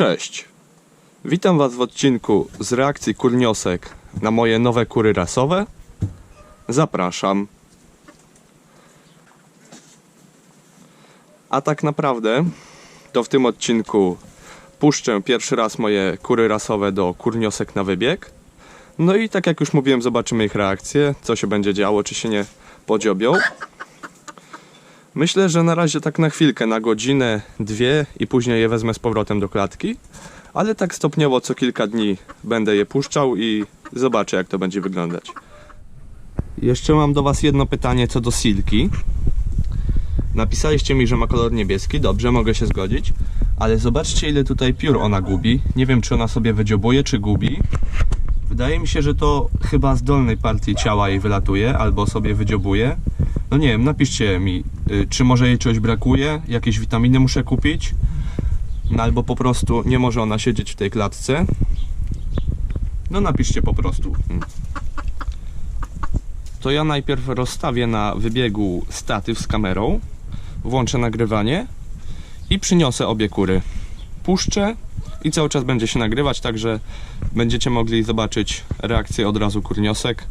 Cześć! Witam Was w odcinku z reakcji kurniosek na moje nowe kury rasowe. Zapraszam. A tak naprawdę to w tym odcinku puszczę pierwszy raz moje kury rasowe do kurniosek na wybieg. No i tak jak już mówiłem, zobaczymy ich reakcję, co się będzie działo, czy się nie podziobią. Myślę, że na razie tak na chwilkę, na godzinę, dwie i później je wezmę z powrotem do klatki. Ale tak stopniowo co kilka dni będę je puszczał i zobaczę jak to będzie wyglądać. Jeszcze mam do Was jedno pytanie co do silki. Napisaliście mi, że ma kolor niebieski, dobrze, mogę się zgodzić. Ale zobaczcie ile tutaj piór ona gubi. Nie wiem czy ona sobie wydziobuje, czy gubi. Wydaje mi się, że to chyba z dolnej partii ciała jej wylatuje, albo sobie wydziobuje. No nie wiem, napiszcie mi, czy może jej czegoś brakuje, jakieś witaminy muszę kupić, no albo po prostu nie może ona siedzieć w tej klatce. No napiszcie po prostu. To ja najpierw rozstawię na wybiegu statyw z kamerą, włączę nagrywanie i przyniosę obie kury. Puszczę i cały czas będzie się nagrywać, także będziecie mogli zobaczyć reakcję od razu kurniosek.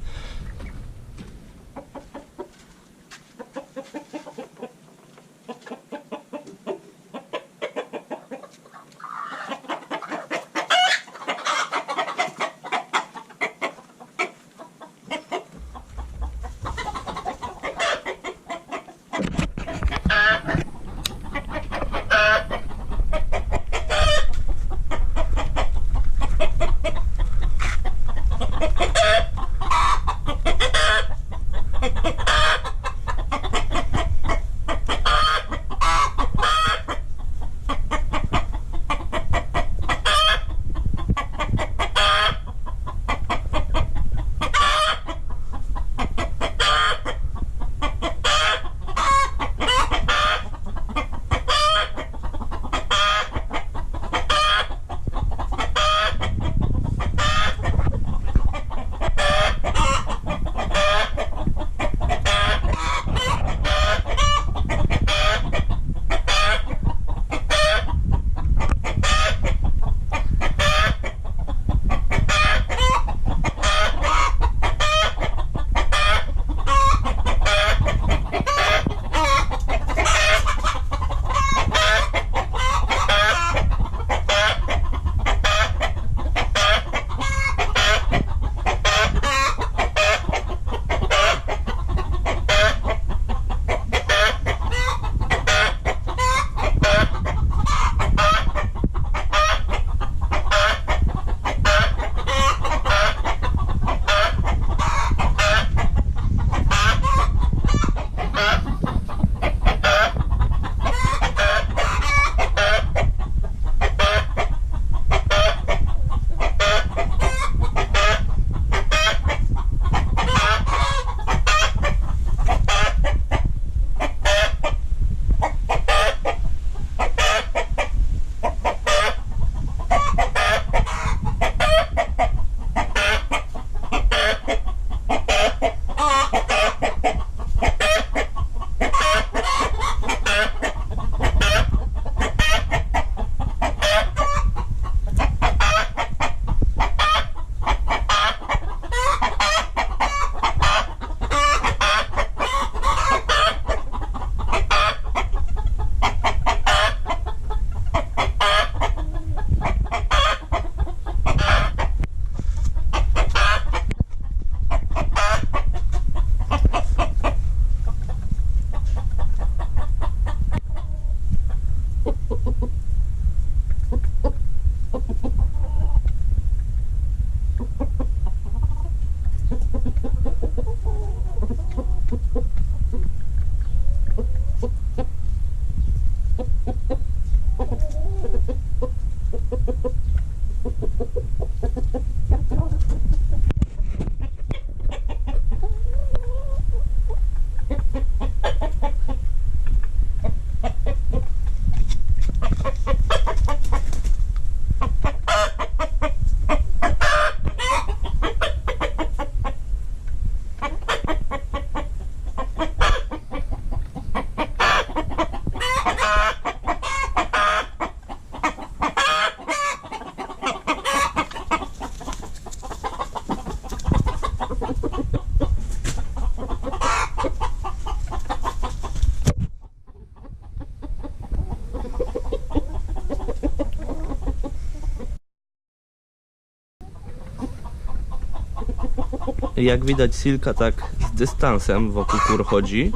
Jak widać Silka tak z dystansem wokół kur chodzi.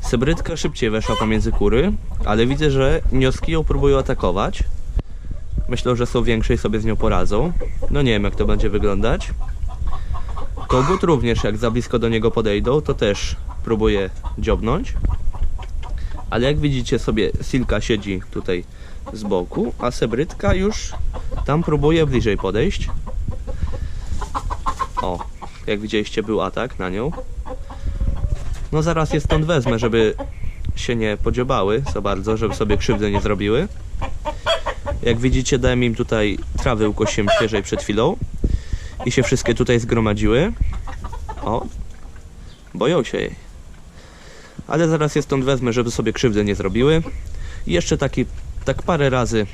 Sybrydka szybciej weszła pomiędzy kury, ale widzę, że nioski ją próbują atakować. Myślę, że są większe i sobie z nią poradzą. No nie wiem jak to będzie wyglądać. Kogut również jak za blisko do niego podejdą, to też próbuje dziobnąć. Ale jak widzicie sobie Silka siedzi tutaj z boku, a Sebrydka już tam próbuje bliżej podejść. O, jak widzieliście był atak na nią. No zaraz je stąd wezmę, żeby się nie podziobały za bardzo, żeby sobie krzywdy nie zrobiły. Jak widzicie dałem im tutaj trawy ukosiłem świeżej przed chwilą i się wszystkie tutaj zgromadziły. O, boją się jej. Ale zaraz je stąd wezmę, żeby sobie krzywdy nie zrobiły. I jeszcze taki, tak parę razy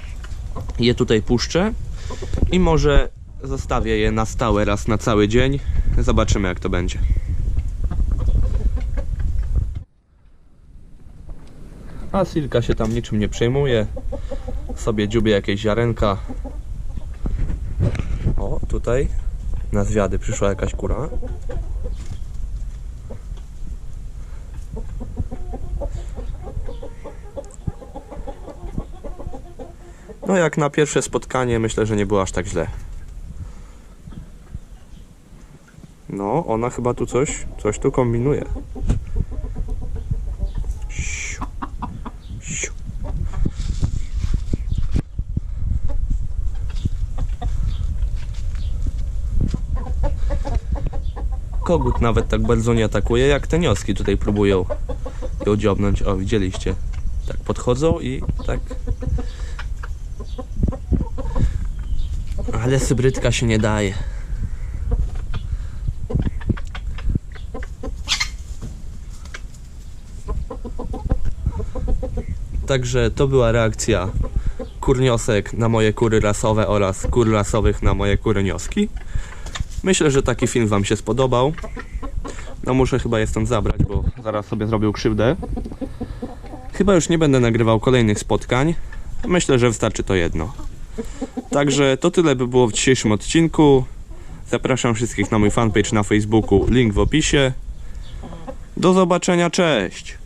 je tutaj puszczę i może zostawię je na stałe raz na cały dzień. Zobaczymy jak to będzie. A Silka się tam niczym nie przejmuje. Sobie dziubie jakieś ziarenka. O, tutaj na zwiady przyszła jakaś kura. No jak na pierwsze spotkanie myślę, że nie było aż tak źle. No, ona chyba tu coś, coś tu kombinuje. Kogut nawet tak bardzo nie atakuje, jak te nioski tutaj próbują ją dziobnąć. O, widzieliście? Tak podchodzą i tak Ale sybrydka się nie daje. Także to była reakcja kurniosek na moje kury rasowe oraz kur rasowych na moje kury nioski. Myślę, że taki film Wam się spodobał. No muszę chyba je stąd zabrać, bo zaraz sobie zrobił krzywdę. Chyba już nie będę nagrywał kolejnych spotkań. Myślę, że wystarczy to jedno. Także to tyle by było w dzisiejszym odcinku. Zapraszam wszystkich na mój fanpage na Facebooku, link w opisie. Do zobaczenia, cześć!